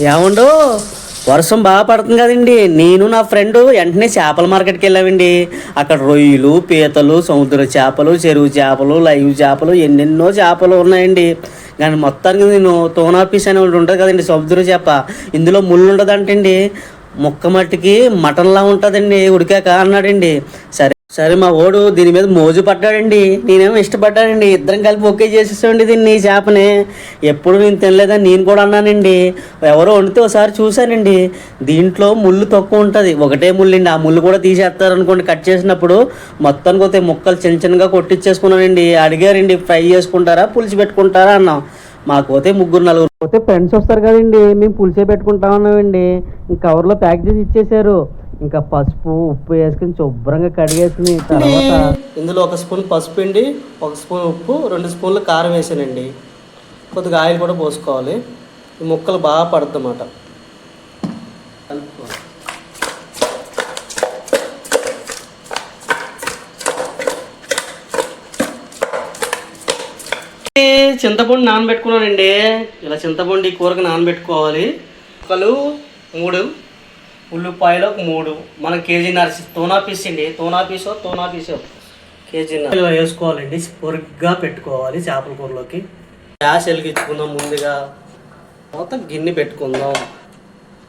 ఏమండో? వర్షం బాగా పడుతుంది కదండి. నేను నా ఫ్రెండ్ వెంటనే చేపల మార్కెట్కి వెళ్ళామండి. అక్కడ రొయ్యలు పీతలు సముద్ర చేపలు చెరువు చేపలు లైవ్ చేపలు ఎన్నెన్నో చేపలు ఉన్నాయండి. కానీ మొత్తానికి నేను తోనాపీస్ పీస్ అని ఒకటి ఉంటుంది కదండి సముద్ర చేప. ఇందులో ముళ్ళు ఉండదంటండి. ముక్క మట్టికి మటన్లా ఉంటుందండి ఉడికాక అన్నాడండి. సరే సరే మా ఓడు దీని మీద మోజు పడ్డాడండి. నేనేమో ఇష్టపడ్డానండి. ఇద్దరం కలిపి ఒకే చేసేసామండి దీన్ని ఈ చేపని. ఎప్పుడు నేను తినలేదని నేను కూడా అన్నానండి. ఎవరో వండితే ఒకసారి చూశానండి. దీంట్లో ముళ్ళు తక్కువ ఉంటుంది. ఒకటే ముళ్ళండి. ఆ ముళ్ళు కూడా తీసేస్తారు అనుకోండి కట్ చేసినప్పుడు మొత్తానికి పోతే ముక్కలు చిన్న చిన్నగా కొట్టించేసుకున్నానండి అడిగారండి ఫ్రై చేసుకుంటారా? పులిచి పెట్టుకుంటారా? అన్నాం. మాకు పోతే ముగ్గురు నలుగురు పోతే ఫ్రెండ్స్ వస్తారు కదండి. మేము పులిసే పెట్టుకుంటా ఉన్నామండి. ఇంక కవర్లో ప్యాక్ చేసి ఇచ్చేసారు ఇంకా పసుపు ఉప్పు వేసుకుని శుభ్రంగా కడిగేసుకుని తర్వాత ఇందులో ఒక స్పూన్ పసుపు అండి ఒక స్పూన్ ఉప్పు రెండు స్పూన్లు కారం వేసానండి. కొద్దిగా ఆయిల్ కూడా పోసుకోవాలి. ఈ ముక్కలు బాగా పడుతుంది అన్నమాట కలుపుకోవాలి చింతపండు నానబెట్టుకున్నానండి. ఇలా చింతపండు ఈ కూరకి నానబెట్టుకోవాలి. ఒకలు మూడు ఉల్లిపాయలు ఒక మూడు. మనం కేజీన్నర తోనా పీస్ అండి. తోనా పీసో తోనా పీసో కేజీ ఇలా వేసుకోవాలండి. పొరుగ్గా పెట్టుకోవాలి చేపల కూరలోకి. గ్యాస్ వెలిగించుకుందాం ముందుగా. తర్వాత గిన్నె పెట్టుకుందాం.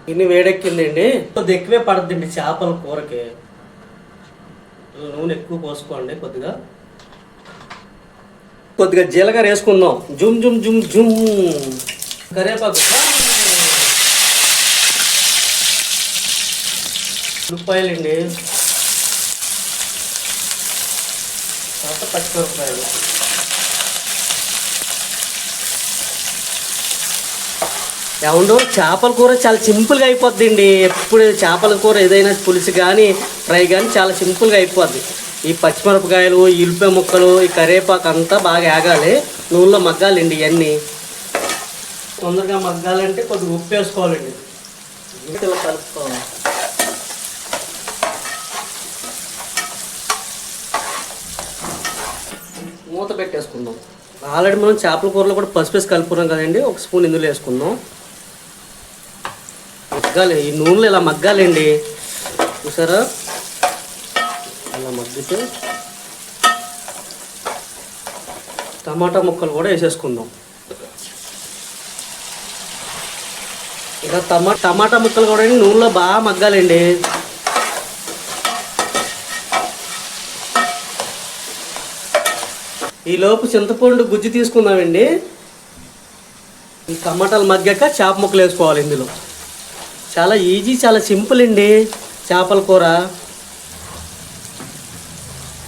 గిన్నె వేడెక్కిందండి. కొద్ది ఎక్కువే పడుతుందండి చేపల కూరకి. నూనె ఎక్కువ పోసుకోండి కొద్దిగా. కొద్దిగా జీలకర్ర వేసుకుందాం. జుమ్ జుమ్ జుమ్ జుమ్. కరేపాకు ఉల్లిపాయలండి. తర్వాత పచ్చిమిరపకాయలు. ఏమండో చేపల కూర చాలా సింపుల్గా అయిపోద్ది ఎప్పుడు చేపల కూర ఏదైనా పులుసు కానీ ఫ్రై కానీ చాలా సింపుల్గా అయిపోద్ది. ఈ పచ్చిమిరపకాయలు ఈ ఉల్లిపాయ ముక్కలు ఈ కరివేపాకు అంతా బాగా ఆగాలి నూనెలో మగ్గాలండి ఇవన్నీ తొందరగా మగ్గాలంటే కొద్దిగా ఉప్పు వేసుకోవాలండి. ఇలా కలుపుకోవాలి. మూత పెట్టేసుకుందాం. ఆల్రెడీ మనం చేపల కూరలో కూడా పసుపు వేసి కలుపుకున్నాం కదండి. ఒక స్పూన్ ఇందులో వేసుకుందాం. మగ్గాలి. ఈ నూనెలో ఇలా మగ్గాలండి. చూసారా? మగ్గితే టమాటా ముక్కలు కూడా వేసేసుకుందాం. ఇలా టమా టమాటా ముక్కలు కూడా నూనెలో బాగా మగ్గాలండి. ఈ లోపు చింతపండు గుజ్జు తీసుకుందామండి. ఈ టమాటాలు మగ్గాక చేప ముక్కలు వేసుకోవాలి ఇందులో. చాలా ఈజీ చాలా సింపుల్ అండి చేపల కూర.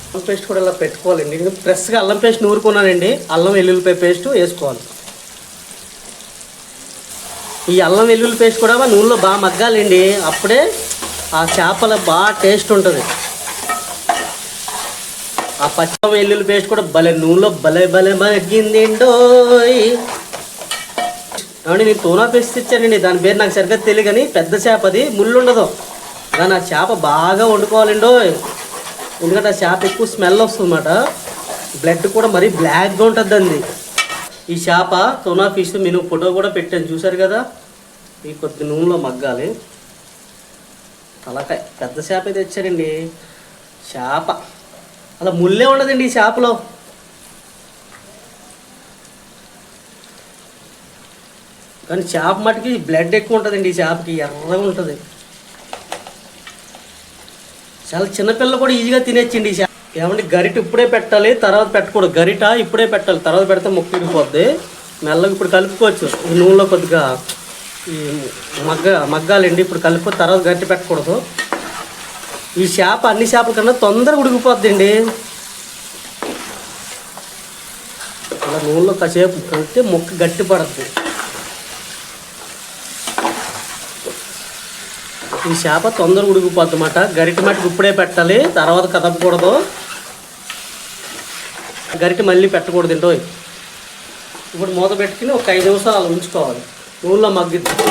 అల్లం పేస్ట్ కూడా ఇలా పెట్టుకోవాలండి. నేను ఫ్రెష్గా అల్లం పేస్ట్ నూరుకున్నానండి. అల్లం వెల్లుల్లిపాయ పేస్ట్ వేసుకోవాలి. ఈ అల్లం వెల్లుల్లి పేస్ట్ కూడా నూనెలో బాగా మగ్గాలండి. అప్పుడే ఆ చేపల బాగా టేస్ట్ ఉంటుంది. ఆ పచ్చి వెల్లుల్లి పేస్ట్ కూడా భలే నూనెలో భలే భలే మగ్గింది ఏమండి నేను తోనా పేస్ట్ ఇచ్చానండి దాని పేరు నాకు సరిగ్గా తెలియదు కానీ పెద్ద చేప అది. ముళ్ళు ఉండదు. కానీ ఆ చేప బాగా వండుకోవాలండో ఎందుకంటే ఆ చేప ఎక్కువ స్మెల్ వస్తుందన్నమాట. బ్లడ్ కూడా మరీ బ్లాక్గా ఉంటుందండి ఈ చేప తోనా ఫిష్ నేను ఫోటో కూడా పెట్టాను. చూసారు కదా? ఈ కొద్ది నూనెలో మగ్గాలి. తలకాయ. పెద్ద చేప అయితే తెచ్చారండి. చేప అలా ముల్లే ఉండదండి ఈ చేపలో కానీ చేప మటుకి బ్లడ్ ఎక్కువ ఉంటుందండి ఈ చేపకి ఎర్రగా ఉంటుంది. చాలా చిన్నపిల్లలు కూడా ఈజీగా తినేచ్చండి ఈ చేప ఏమంటే గరిట ఇప్పుడే పెట్టాలి తర్వాత పెట్టకూడదు. గరిట ఇప్పుడే పెట్టాలి తర్వాత పెడితే ముక్క ఇరిగిపోద్ది. మెల్లగా ఇప్పుడు కలుపుకోవచ్చు. ఈ నూనెలో కొద్దిగా ఈ మగ్గ మగ్గాలండి. ఇప్పుడు కలుపు తర్వాత గరిట పెట్టకూడదు. ఈ చేప అన్ని చేపల కన్నా తొందరగా ఉడికిపోద్దండి. అలా నూనెలో కాసేపు కలిపితే ముక్క గట్టి పడుతుంది ఈ చేప తొందరగా ఉడికిపోద్ది అన్నమాట గరిటె మట్టుకు ఇప్పుడే పెట్టాలి తర్వాత కదపకూడదు. గరిటి మళ్ళీ పెట్టకూడదు ఏంటో. ఇప్పుడు మూత పెట్టుకుని ఒక ఐదు నిమిషాలు అలా ఉంచుకోవాలి. నూనెలో మగ్గిద్ది.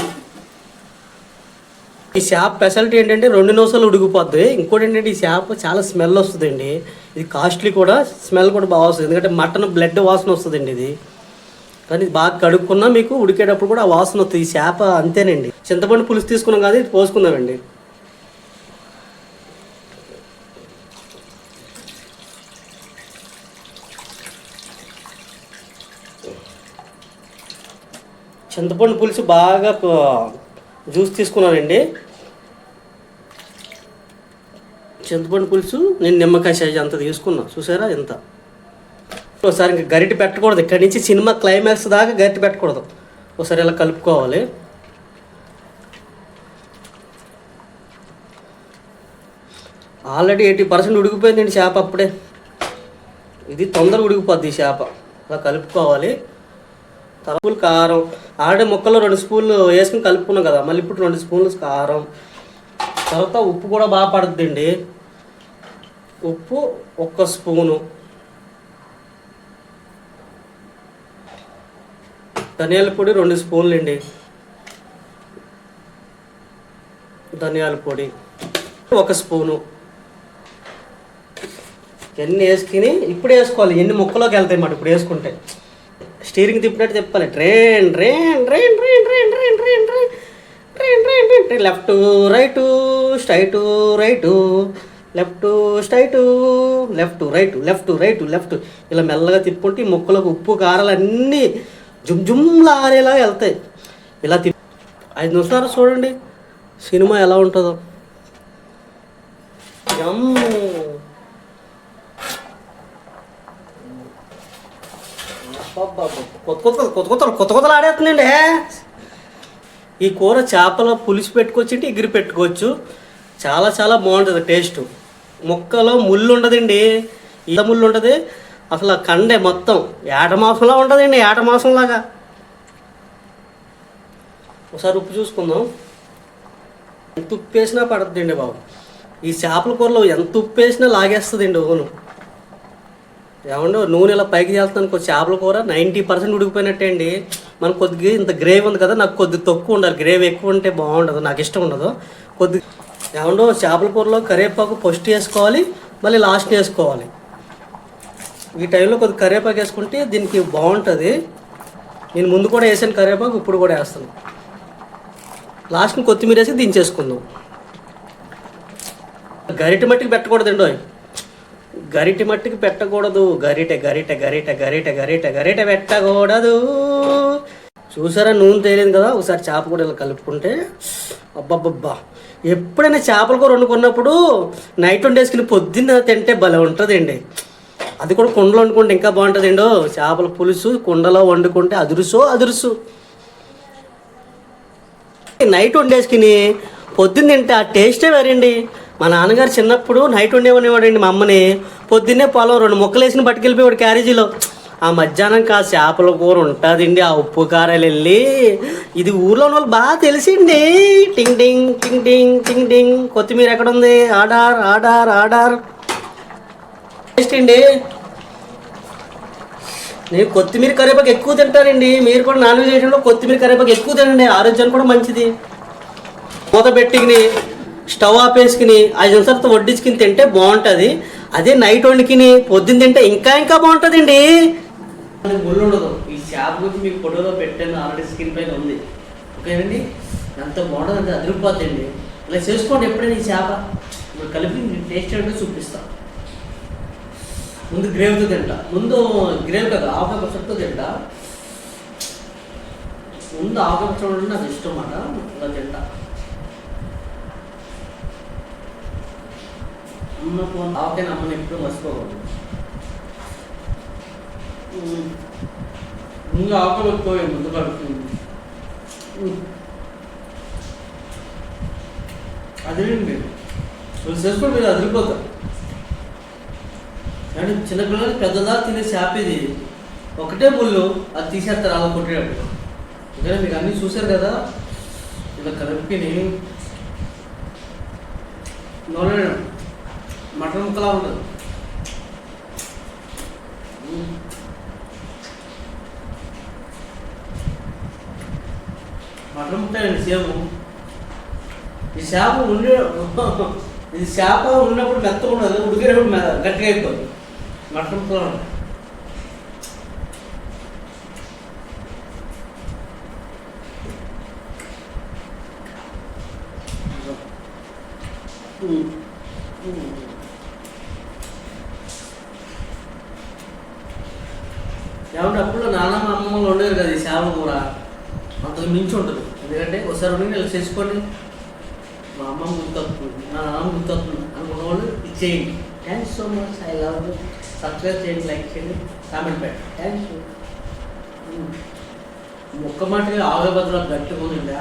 ఈ చేప స్పెషాలిటీ ఏంటంటే రెండు నిమిషాలు ఉడికిపోద్ది. ఇంకోటి ఏంటంటే ఈ చేప చాలా స్మెల్ వస్తుందండి. ఇది కాస్ట్లీ కూడా స్మెల్ కూడా బాగా వస్తుంది. ఎందుకంటే మటన్ బ్లడ్ వాసన వస్తుందండి ఇది. కానీ బాగా కడుక్కున్నా మీకు ఉడికేటప్పుడు కూడా ఆ వాసన వస్తుంది. ఈ చేప అంతేనండి. చింతపండు పులుసు తీసుకున్నాం కదా ఇది పోసుకుందామండి. చింతపండు పులుసు బాగా జ్యూస్ తీసుకున్నానండి. చింతపండు పులుసు నేను నిమ్మకాయ సైజ్ అంత తీసుకున్నా. చూసారా ఎంత? ఒకసారి ఇంకా గరిటె పెట్టకూడదు. ఇక్కడి నుంచి సినిమా క్లైమాక్స్ దాకా గరిటె పెట్టకూడదు. ఒకసారి ఇలా కలుపుకోవాలి. ఆల్రెడీ ఎయిటీ పర్సెంట్ ఉడికిపోయిందండి చేప అప్పుడే. ఇది తొందరగా ఉడికిపోద్ది ఈ చేప. అలా కలుపుకోవాలి. తర్వాత కారం. ఆల్రెడీ ముక్కలో రెండు స్పూన్లు వేసుకుని కలుపుకున్నాం కదా మళ్ళీ ఇప్పుడు రెండు స్పూన్లు కారం. తర్వాత ఉప్పు కూడా బాగా పడుతుందండి ఉప్పు ఒక్క స్పూను. ధనియాల పొడి రెండు స్పూన్లు అండి ధనియాల పొడి ఒక స్పూను. ఎన్ని వేసుకుని ఇప్పుడు వేసుకోవాలి ఎన్ని ముక్కలోకి వెళ్తాయి మాట ఇప్పుడు వేసుకుంటే స్టీరింగ్ తిప్పినట్టు చెప్పాలి train train train train train train train train train train train train left right straight right left straight left right left right left ఇలా మెల్లగా తిప్పుకుంటే ఈ ముక్కలకు ఉప్పు కారాలు అన్నీ జుమ్ జుమ్లా ఆరేలా వెళ్తాయి ఇలా తిప్పి ఐదు నిమిషాలు చూడండి సినిమా ఎలా ఉంటుందో యమ్. అబ్బబ్బబ్బ. కొత్త కొత్త కొత్త కొత్త కొత్త కొత్తలు ఆడేస్తుందండి ఈ కూర చేపల పులుసు పెట్టుకోవచ్చు ఎగిరి పెట్టుకోవచ్చు. చాలా చాలా బాగుంటుంది టేస్ట్. ముక్కలో ముళ్ళు ఉండదండి. ఈత ముళ్ళు ఉంటుంది అసలు కండే మొత్తం ఏట మాసంలా ఉంటుందండి ఏట మాసంలాగా. ఒకసారి ఉప్పు చూసుకుందాం. ఎంత ఉప్పు వేసినా పడుతుందండి బాబు. ఈ చేపల కూరలో ఎంత ఉప్పు వేసినా లాగేస్తుందండి ఓను. ఏమండో నూనె ఇలా పైకి చేస్తాను కొంచెం చేపల కూర నైంటీ పర్సెంట్ ఉడికిపోయినట్టే అండి మనకు కొద్దిగా ఇంత గ్రేవీ ఉంది కదా నాకు కొద్ది తక్కువ ఉండాలి. గ్రేవీ ఎక్కువ ఉంటే బాగుండదు నాకు ఇష్టం ఉండదు. కొద్ది ఏమండో చేపల కూరలో కరివేపాకు ఫస్ట్ వేసుకోవాలి మళ్ళీ లాస్ట్ వేసుకోవాలి. ఈ టైంలో కొద్ది కరివేపాకు వేసుకుంటే దీనికి బాగుంటుంది. నేను ముందు కూడా వేసాను కరివేపాకు ఇప్పుడు కూడా వేస్తాను. లాస్ట్ని కొత్తిమీర వేసి దించేసుకుందాం. గరిటె మట్టికి పెట్టకూడదండి ఓయ్. గరిటి మట్టికి పెట్టకూడదు. గరిటె గరిటె గరిటె గరిటె గరిటె గరిటె పెట్టకూడదు. చూసారా నూనె తేలింది కదా? ఒకసారి చేప కూడా ఇలా కలుపుకుంటే అబ్బబ్బబ్బా. ఎప్పుడైనా చేపల కూర వండుకున్నప్పుడు నైట్ వండేసుకుని పొద్దున్న తింటే భలే ఉంటుందండి. అది కూడా కుండలో వండుకుంటే ఇంకా బాగుంటుందండి? చేపల పులుసు కుండలో వండుకుంటే అదురుసో అదురుసు. నైట్ వండేసుకుని పొద్దున్న తింటే ఆ టేస్టే వేరండి. మా నాన్నగారు చిన్నప్పుడు నైట్ ఉండేవనేవాడండి మా అమ్మని. పొద్దున్నే పొలం రెండు ముక్కలు వేసిన పట్టుకెళ్ళిపోయాడు క్యారేజీలో. ఆ మధ్యాహ్నం కా చేపల కూర ఉంటుందండి ఆ ఉప్పు కారాలు వెళ్ళి. ఇది ఊర్లో ఉన్న వాళ్ళు బాగా తెలిసిండి టింగ్ టింగ్ టింగ్ టింగ్ టింగ్ టింగ్. కొత్తిమీర ఎక్కడ ఉంది? Order order order. టేస్ట్ అండి నేను కొత్తిమీర కరివేపాకు ఎక్కువ తింటానండి. మీరు కూడా నాన్ వెజ్ కొత్తిమీర కరివేపాకు ఎక్కువ తినండి. ఆరోగ్యానికి కూడా మంచిది. మూత పెట్టుకుని. స్టవ్ ఆపేసుకుని ఐదు నిమిషాలతో వడ్డించుకుని తింటే బాగుంటుంది. అదే నైట్ వండుకుని పొద్దున్న తింటే ఇంకా ఇంకా బాగుంటుందండి. ముళ్ళు ఉండదు. ఈ చేప గురించి మీకు ఫోటోలో పెట్టాను ఆల్రెడీ స్క్రీన్ పైన ఉంది. ఓకేనండి ఎంత బాగుంటుంది అదిరిపోద్దండి ఇలా చేసుకోండి ఎప్పుడైనా ఈ చేప. ఇప్పుడు కలిపి టేస్ట్ అంటే చూపిస్తా. ముందు గ్రేవ్తో తింటా. ముందు గ్రేవ్ కదా ఆఫ్ పచ్చడితో తింటా. ముందు ఆఫ్ పచ్చడి నాకు ఇష్టం అన్నమాట. ఇలా తింటా. అమ్మ ఫోన్ ఆవకాయ అమ్మని ఎప్పుడు మర్చిపోకూడదు. ముందు ఆవకాయ పెట్టుకోవే ముందు కడుపుతుంది అదేంటి మీరు చేసుకోండి మీరు అదిరిపోతారు. కానీ చిన్నపిల్లలు పెద్దదా తినే చేప ఇది ఒకటే ముళ్ళు అది తీసేస్తారు అలా కొట్టేటప్పుడు ఓకేనా మీకు అన్నీ చూశారు కదా ఇలా కలిపిని నోడడం మటన్ ముక్కలా ఉండదు మటన్ ముక్క అండి సేము ఈ చేప ఉండే ఇది చేప ఉన్నప్పుడు మెత్తగా ఉండదు ఉడికేటప్పుడు మెద గట్టిగా అయిపోదు మటన్ ముక్కలా ఉండదు Mm-hmm. ఏమంటే అప్పుడు నాన్న మా అమ్మ వాళ్ళు ఉండేది కదా ఈ చేపల కూర. అంతకు మించి ఉంటుంది ఎందుకంటే ఒకసారి ఉండి ఇలా చేసుకోండి. మా అమ్మ గుర్తొస్తుంది నా నాన్న గుర్తొస్తుంది అనుకున్న వాళ్ళు ఇచ్చేయండి thanks so much I love you subscribe చేయండి లైక్ చేయండి కామెంట్ పెట్టండి. థ్యాంక్స్ యూ ఒక్క మాటగా ఆవేభద్ర గట్టిగా ఉందండి